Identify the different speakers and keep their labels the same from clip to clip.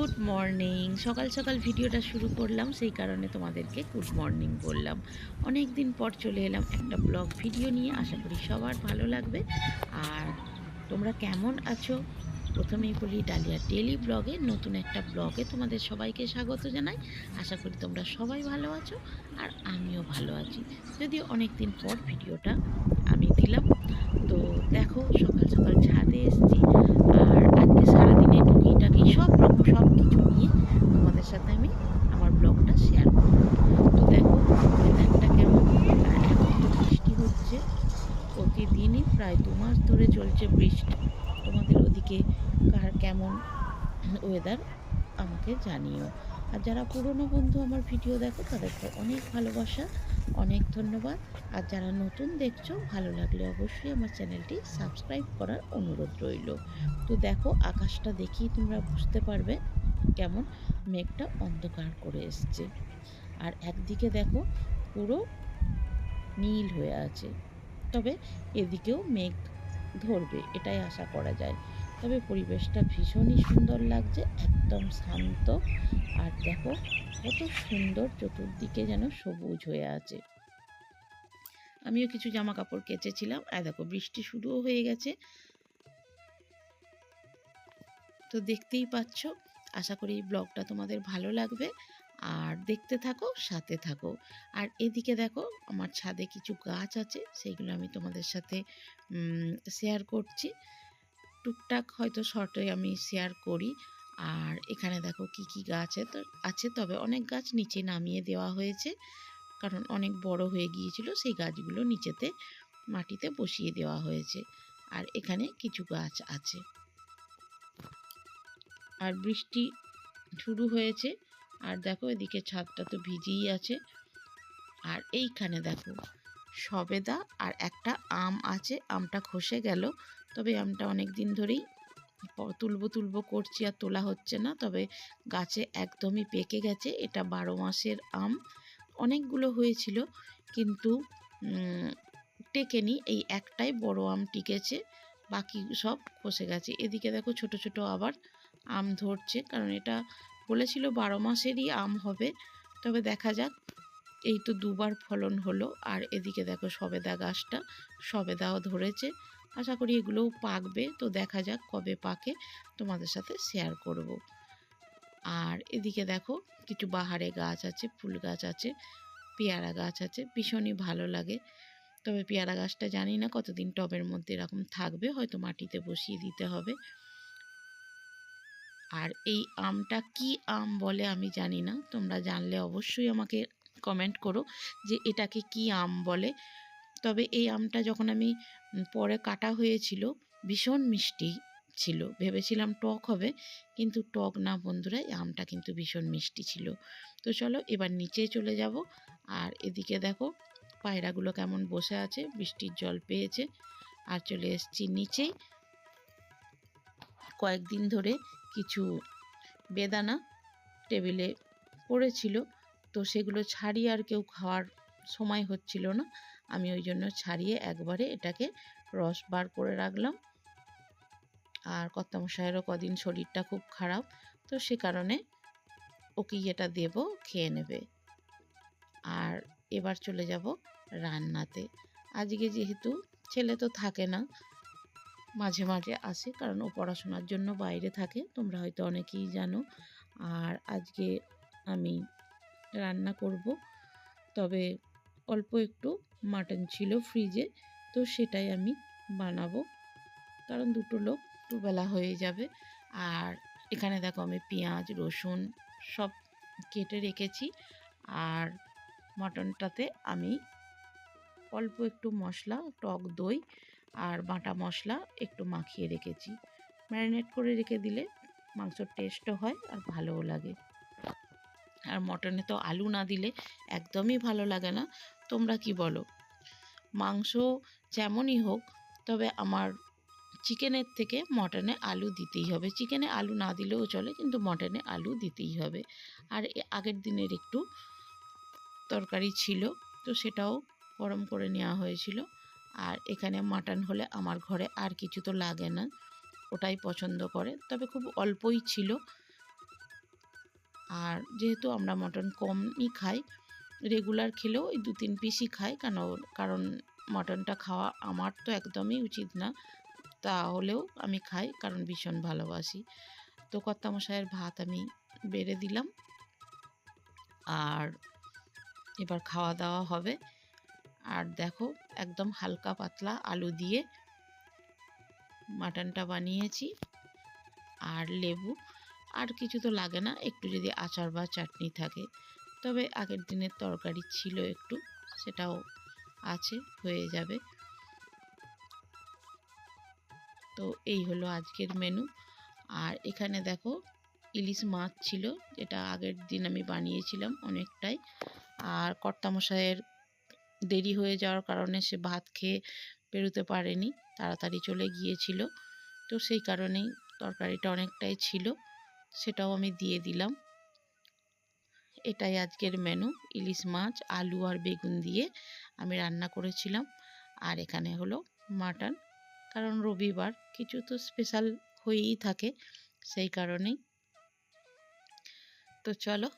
Speaker 1: Good morning সকাল সকাল ভিডিওটা শুরু করলাম, সেই কারণে তোমাদেরকে গুড মর্নিং বললাম। অনেক দিন পর চলে এলাম একটা ব্লগ ভিডিও নিয়ে, আশা করি সবার ভালো লাগবে। আর তোমরা কেমন আছো? প্রথমেই বলি, ডালিয়া ডেলি ব্লগে নতুন একটা ব্লগে তোমাদের সবাইকে স্বাগত জানাই। আশা করি তোমরা সবাই ভালো আছো, আর আমিও ভালো আছি। যদিও অনেক দিন পর ভিডিওটা আমি দিলাম। তো দেখো, সকাল সকাল ছাদে এসেছি। আর আজকে সারাদিনে টুকিটাকি সব রকম সব কিছু নিয়ে তোমাদের সাথে আমি আমার ব্লগটা শেয়ার করব। তো দেখো ওয়েদারটা কেমন? এখন তো বৃষ্টি হচ্ছে। প্রতিদিনই প্রায় দু মাস ধরে চলছে বৃষ্টি। তোমাদের ওদিকে কার কেমন ওয়েদার আমাকে জানিও। আর যারা পুরনো বন্ধু আমার ভিডিও দেখো, তাদেরকে অনেক ভালোবাসা। অনেক ধন্যবাদ। আর যারা নতুন দেখছ, ভালো লাগলে অবশ্যই আমার চ্যানেলটি সাবস্ক্রাইব করার অনুরোধ রইল। তো দেখো, আকাশটা দেখেই তোমরা বুঝতে পারবে কেমন মেঘটা অন্ধকার করে এসছে। আর একদিকে দেখো, পুরো নীল হয়ে আছে। তবে এদিকেও মেঘ ধরবে, এটাই আশা করা যায়। তবে পরিবেশটা ভীষণই সুন্দর লাগছে, একদম শান্ত। আর দেখো, কত সুন্দর চতুর্দিকে যেন সবুজ হয়ে আছে। আমিও কিছু জামা কাপড় কেচেছিলাম, আর দেখো বৃষ্টি শুরুও হয়ে গেছে। তো দেখতেই পাচ্ছ, আশা করি এই ব্লগটা তোমাদের ভালো লাগবে। আর দেখতে থাকো, সাথে থাকো। আর এদিকে দেখো, আমার ছাদে কিছু গাছ আছে সেইগুলো আমি তোমাদের সাথে শেয়ার করছি। টুকটাক হয়তো শর্টে আমি শেয়ার করি। আর এখানে দেখো কি কি গাছ আছে। তবে অনেক গাছ নিচে নামিয়ে দেওয়া হয়েছে। কারণ অনেক বড় হয়ে গিয়েছিল, সেই গাছগুলো নিচেতে মাটিতে বসিয়ে দেওয়া হয়েছে। আর এখানে কিছু গাছ আছে। আর বৃষ্টি শুরু হয়েছে। আর দেখো এদিকে ছাদটা তো ভিজেই আছে। আর এইখানে দেখো সবেদা আর একটা আম আছে। আমটা খসে গেল। তবে আমটা অনেক দিন ধরেই তুলবো তুলবো করছি আর তোলা হচ্ছে না। তবে গাছে একদমই পেকে গেছে। এটা বারো মাসের আম। অনেকগুলো হয়েছিল কিন্তু টেকেনি। এই একটাই বড় আম টিকেছে। বাকি সব খসে গেছে। এদিকে দেখো ছোট ছোট আবার আম ধরছে। কারণ এটা বলেছিল বারো মাসেরই আম হবে। তবে দেখা যাক। এই তো দুবার ফলন হলো। আর এদিকে দেখো সবেদা গাছটা। সবেদাও ধরেছে। আশা করি এগুলোও পাকবে। তো দেখা যাক কবে পাকে। তোমাদের সাথে শেয়ার করব। আর এদিকে দেখো, কিছু বাহারে গাছ আছে, ফুল গাছ আছে, পেয়ারা গাছ আছে, ভীষণই ভালো লাগে। তবে পেয়ারা গাছটা জানি না কতদিন টবের মধ্যে এরকম থাকবে, হয়তো মাটিতে বসিয়ে দিতে হবে। আর এই আমটা কি আম বলে আমি জানি না। তোমরা জানলে অবশ্যই আমাকে কমেন্ট করো যে এটাকে কি আম বলে। তবে এই আমটা যখন আমি পরে কাটা হয়েছিল, ভীষণ মিষ্টি ছিল। ভেবেছিলাম টক হবে, কিন্তু টক না বন্ধুরা, এই আমটা কিন্তু ভীষণ মিষ্টি ছিল। তো চলো এবার নিচে চলে যাব, আর এদিকে দেখো পায়রাগুলো কেমন বসে আছে, বৃষ্টির জল পেয়েছে, আর চলে এসেছি নিচেই কয়েকদিন ধরে কিছু বেদানা টেবিলে পড়েছিল, তো সেগুলো ছাড়িয়ে আর কেউ খাওয়ার সময় হচ্ছিল না। আমি ওই জন্য ছাড়িয়ে একবারে এটাকে রস বার করে রাখলাম। আর কর্তামশাইয়েরও কদিন শরীরটা খুব খারাপ, তো সে কারণে ওকে এটা দেব, খেয়ে নেবে। আর এবার চলে যাব রান্নাতে। আজকে যেহেতু ছেলে তো থাকে না, মাঝে মাঝে আসে, কারণ ও পড়াশোনার জন্য বাইরে থাকে, তোমরা হয়তো অনেকেই জানো। আর আজকে আমি রান্না করব, তবে অল্প একটু মাটন ছিল ফ্রিজে, তো সেটাই আমি বানাবো। কারণ দুটো লোক দুবেলা হয়ে যাবে। আর এখানে দেখো আমি পেঁয়াজ, রসুন সব কেটে রেখেছি। আর মটনটাতে আমি অল্প একটু মশলা, টক দই আর বাটা মশলা একটু মাখিয়ে রেখেছি। ম্যারিনেট করে রেখে দিলে মাংসর টেস্টও হয় আর ভালোও লাগে। আর মটনে তো আলু না দিলে একদমই ভালো লাগে না। তোমরা কি বলো? মাংস যেমনই হোক, তবে আমার চিকেনের থেকে মটনে আলু দিতেই হবে। চিকেনে আলু না দিলেও চলে, কিন্তু মটনে আলু দিতেই হবে। আর আগের দিনের একটু তরকারি ছিল, তো সেটাও গরম করে নেওয়া হয়েছিল। আর এখানে মাটন হলে আমার ঘরে আর কিছু তো লাগে না, ওটাই পছন্দ করে। তবে খুব অল্পই ছিল। আর যেহেতু আমরা মটন কমই খাই রেগুলার খেলেও ওই দু তিন পিসই খাই কেন? কারণ মটনটা খাওয়া আমার তো একদমই উচিত না। তাহলেও আমি খাই, কারণ ভীষণ ভালোবাসি। তো কর্তামশাইয়ের ভাত আমি বেড়ে দিলাম। আর এবার খাওয়া দাওয়া হবে। আর দেখো, একদম হালকা পাতলা আলু দিয়ে মাটনটা বানিয়েছি। আর লেবু। আর কিছু তো লাগে না, একটু যদি আচার বা চাটনি থাকে। তবে আগের দিনের তরকারি ছিল একটু, সেটাও আছে, হয়ে যাবে। তো এই হলো আজকের মেনু আর এখানে দেখো ইলিশ মাছ ছিল, যেটা আগের দিন আমি বানিয়েছিলাম অনেকটাই। আর কর্তামশাইয়ের দেরি হয়ে যাওয়ার কারণে সে ভাত খেয়ে বেরোতে পারেনি, তাড়াতাড়ি চলে গিয়েছিল। তো সেই কারণেই তরকারিটা অনেকটাই ছিল, সেটাও আমি দিয়ে দিলাম। এটাই আজকের মেনু ইলিশ মাছ, আলু আর বেগুন দিয়ে আমি রান্না করেছিলাম। আর এখানে হলো মাটন। কারণ রবিবার কিছু তো স্পেশাল হয়েই থাকে, সেই কারণেই। তো চলো,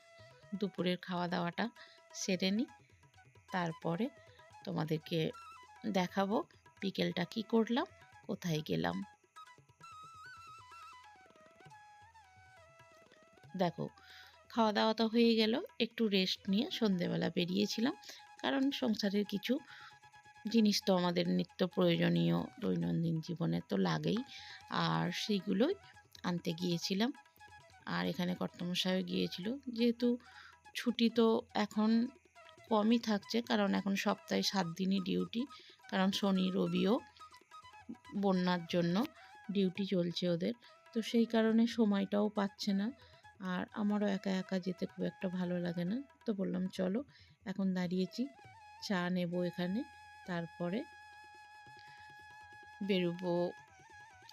Speaker 1: দুপুরের খাওয়া দাওয়াটা সেরে নিই। তারপরে তোমাদেরকে দেখাবো বিকেলটা কি করলাম, কোথায় গেলাম। দেখো খাওয়া দাওয়া তো হয়ে গেল। একটু রেস্ট নিয়ে সন্ধেবেলা বেরিয়েছিলাম। কারণ সংসারের কিছু জিনিস তো আমাদের নিত্য প্রয়োজনীয় দৈনন্দিন জীবনে তো লাগেই। আর সেইগুলোই আনতে গিয়েছিলাম। আর এখানে কর্তমশাইও গিয়েছিল। যেহেতু ছুটি তো এখন কমই থাকছে, কারণ এখন সপ্তাহে সাত দিনই ডিউটি কারণ শনি, রবিও বন্যার জন্য ডিউটি চলছে ওদের। তো সেই কারণে সময়টাও পাচ্ছে না। আর আমারও একা একা যেতে খুব একটা ভালো লাগে না। তো বললাম, চলো, এখন দাঁড়িয়েছি, চা নেব এখানে, তারপরে বেরোবো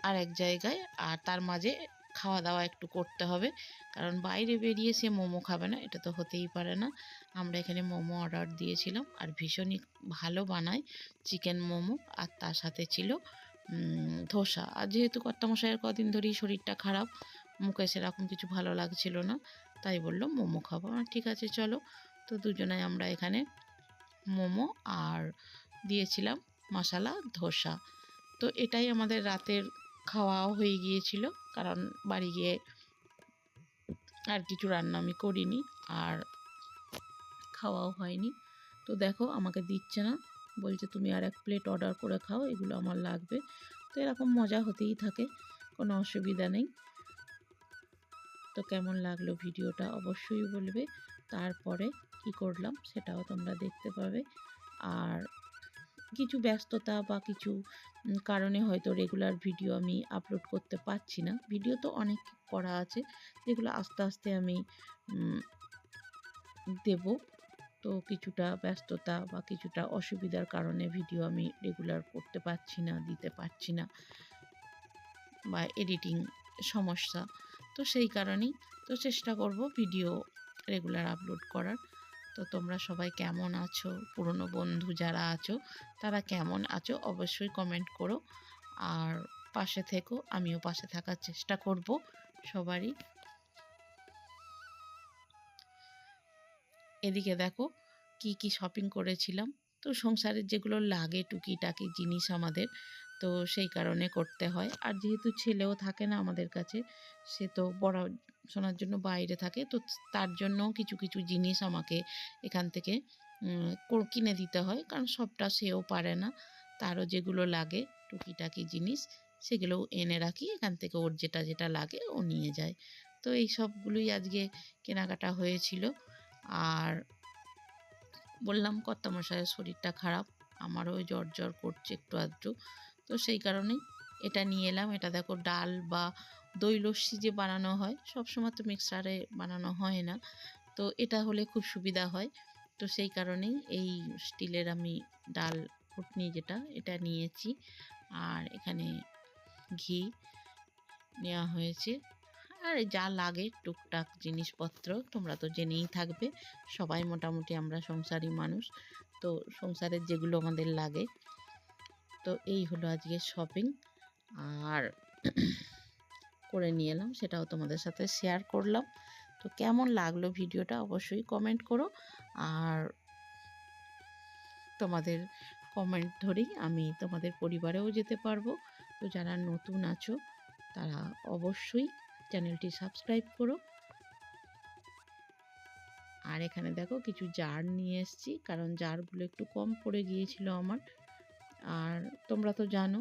Speaker 1: আর এক জায়গায়। আর তার মাঝে খাওয়া দাওয়া একটু করতে হবে, কারণ বাইরে বেরিয়ে সে মোমো খাবে না, এটা তো হতেই পারে না। আমরা এখানে মোমো অর্ডার দিয়েছিলাম, আর ভীষণই ভালো বানায়, চিকেন মোমো, আর তার সাথে ছিল ধোসা। আর যেহেতু কর্তামশাইয়ের কদিন ধরেই শরীরটা খারাপ মুখে সেরকম কিছু ভালো লাগছিল না। তাই বলল, মোমো খাব। ঠিক আছে, চলো। তো দুজনাই আমরা এখানে মোমো আর দিয়েছিলাম মশালা ধোসা। তো এটাই আমাদের রাতের খাওয়াও হয়ে গিয়েছিল, কারণ বাড়ি গিয়ে আর কিছু রান্না আমি করিনি আর খাওয়াও হয়নি। তো দেখো, আমাকে দিচ্ছে না। বলছে, তুমি আর এক প্লেট অর্ডার করে খাও, এগুলো আমার লাগবে। তো এরকম মজা হতেই থাকে, কোনো অসুবিধা নেই। তো কেমন লাগল ভিডিওটা অবশ্যই বলবে। তারপরে কি করলাম সেটাও তোমরা দেখতে পাবে। আর কিছু ব্যস্ততা বা কিছু কারণে হয়তো রেগুলার ভিডিও আমি আপলোড করতে পারছি না। ভিডিও তো অনেক করা আছে, যেগুলো আস্তে আস্তে আমি দেব। তো কিছুটা ব্যস্ততা বা কিছুটা অসুবিধার কারণে ভিডিও আমি রেগুলার করতে পারছি না, দিতে পারছি না। বা এডিটিং সমস্যা। তো সেই কারণেই তো চেষ্টা করব ভিডিও রেগুলার আপলোড করার। তো তোমরা সবাই কেমন আছো? পুরনো বন্ধু যারা আছো, তারা কেমন আছো? অবশ্যই কমেন্ট করো। আর পাশে থেকো, আমিও পাশে থাকার চেষ্টা করব সবারই। এদিকে দেখো, কি কি শপিং করেছিলাম। তো সংসারের যেগুলো লাগে টুকিটাকি জিনিস আমাদের তো সেই কারণে করতে হয়। আর যেহেতু ছেলেও থাকে না আমাদের কাছে, সে তো পড়াশোনার জন্য বাইরে থাকে। তো তার জন্য কিছু কিছু জিনিস আমাকে এখান থেকে কিনে দিতে হয়। কারণ সবটা সেও পারে না। তারও যেগুলো লাগে, টুকিটাকি জিনিস সেগুলোও এনে রাখি। এখান থেকে ওর যেটা যেটা লাগে ও নিয়ে যায়। তো এই সবগুলোই আজকে কেনাকাটা হয়েছিল। আর বললাম কর্তামশায়ের শরীরটা খারাপ। আমারও জ্বর জ্বর করছে একটু আধটু। তো সেই কারণেই এটা নিয়ে এলাম। এটা দেখো ডাল বা দই লস্যি যে বানানো হয় সব সময় তো মিক্সারে বানানো হয় না। তো এটা হলে খুব সুবিধা হয়। তো সেই কারণেই এই স্টিলের আমি ডাল ফুটনি যেটা, এটা নিয়েছি। আর এখানে ঘি নেওয়া হয়েছে। আর যা লাগে টুকটাক জিনিসপত্র, তোমরা তো জেনেই থাকবে। সবাই মোটামুটি আমরা সংসারী মানুষ। তো সংসারের যেগুলো আমাদের লাগে তো এই হলো আজকে শপিং আর করে নিয়ে এলাম, সেটাও তোমাদের সাথে শেয়ার করলাম। তো কেমন লাগল ভিডিওটা অবশ্যই কমেন্ট করো আর তোমাদের কমেন্ট ধরেই আমি তোমাদের পরিবারেও যেতে পারব। তো যারা নতুন আছো, তারা অবশ্যই চ্যানেলটি সাবস্ক্রাইব করো। আর এখানে দেখো কিছু জার নিয়ে এসেছি, কারণ জারগুলো একটু কম পড়ে গিয়েছিল আমার। আর তোমরা তো জানো,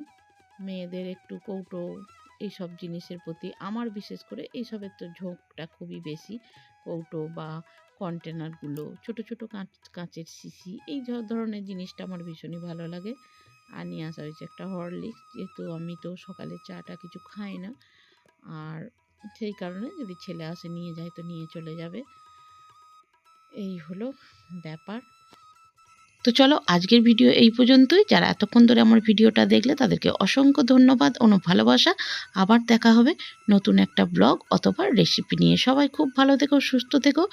Speaker 1: মেয়েদের একটু কৌটো এইসব জিনিসের প্রতি আমার বিশেষ করে এইসবের তো ঝোঁকটা খুবই বেশি। কৌটো বা কন্টেনারগুলো ছোট ছোট কাঁচ, কাঁচের শিশি, এই ধরনের জিনিসটা আমার ভীষণই ভালো লাগে। আর নিয়ে আসা হয়েছে একটা হরলিক্স যেহেতু আমি তো সকালে চাটা কিছু খাই না। আর সেই কারণে যদি ছেলে আসে নিয়ে যায় তো নিয়ে চলে যাবে। এই হলো ব্যাপার। তো চলো আজকের ভিডিও এই পর্যন্তই। যারা এতক্ষণ ধরে আমার ভিডিওটা দেখলে তাদেরকে অসংখ্য ধন্যবাদ ও ভালোবাসা আবার দেখা হবে নতুন একটা ব্লগ অথবা রেসিপি নিয়ে। সবাই খুব ভালো থেকো, সুস্থ থেকো।